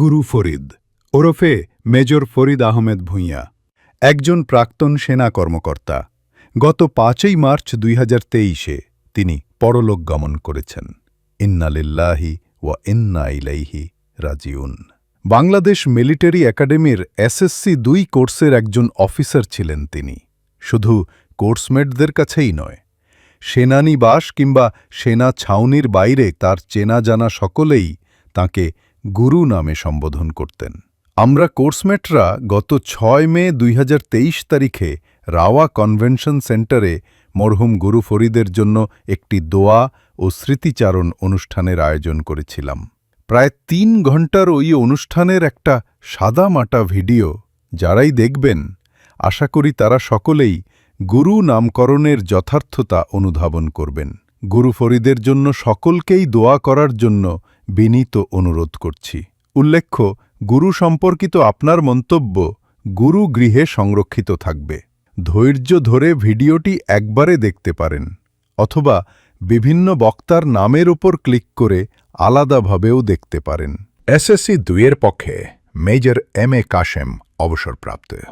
গুরু ফরিদ। ওরফে মেজর ফরিদ আহমেদ ভূঁইয়া। একজন প্রাক্তন সেনা কর্মকর্তা। গত পাঁচই মার্চ দুই তেইশে তিনি পরলোক গমন করেছেন। ইন্নালিল্লাহি ওয়া ইন্না ইলাইহি রাজিউন। বাংলাদেশ মিলিটারি একাডেমির এসএসসি দুই কোর্সের একজন অফিসার ছিলেন তিনি। শুধু কোর্সমেটদের কাছেই নয়, সেনানিবাস কিংবা সেনা ছাউনির বাইরে তার চেনা জানা সকলেই তাকে গুরু নামে সম্বোধন করতেন। আমরা কোর্সমেটরা গত ছয় মে দুই হাজার তেইশ তারিখে রাওয়া কনভেনশন সেন্টারে মরহুম গুরু ফরিদের জন্য একটি দোয়া ও স্মৃতিচারণ অনুষ্ঠানের আয়োজন করেছিলাম। প্রায় তিন ঘণ্টার ওই অনুষ্ঠানের একটা সাদামাটা ভিডিও যারাই দেখবেন, আশা করি তারা সকলেই গুরু নামকরণের যথার্থতা অনুধাবন করবেন। গুরু ফরিদের জন্য সকলকেই দোয়া করার জন্য বিনীত অনুরোধ করছি। উল্লেখ্য, গুরু সম্পর্কিত আপনার মন্তব্য গুরু গৃহে সংরক্ষিত থাকবে। ধৈর্য ধরে ভিডিওটি একবারে দেখতে পারেন, অথবা বিভিন্ন বক্তার নামের উপর ক্লিক করে আলাদাভাবেও দেখতে পারেন। এসএসসি দুইয়ের পক্ষে মেজর এম এ কাশেম অবসরপ্রাপ্ত।